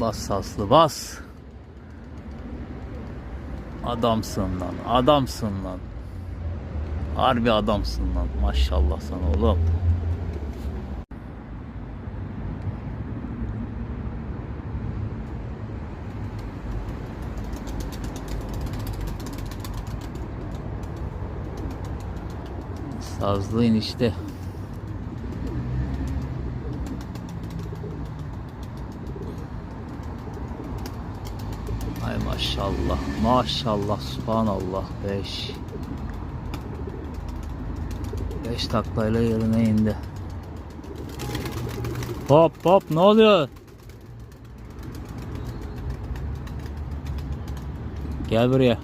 Bas saslı bas. Adamsın lan. Adamsın lan. Harbi adamsın lan. Maşallah sana oğlum. Sazlı inişte. Ay maşallah. Maşallah. Subhanallah. 5 5 taklayla yerine indi. Hop hop ne oluyor? Gel buraya.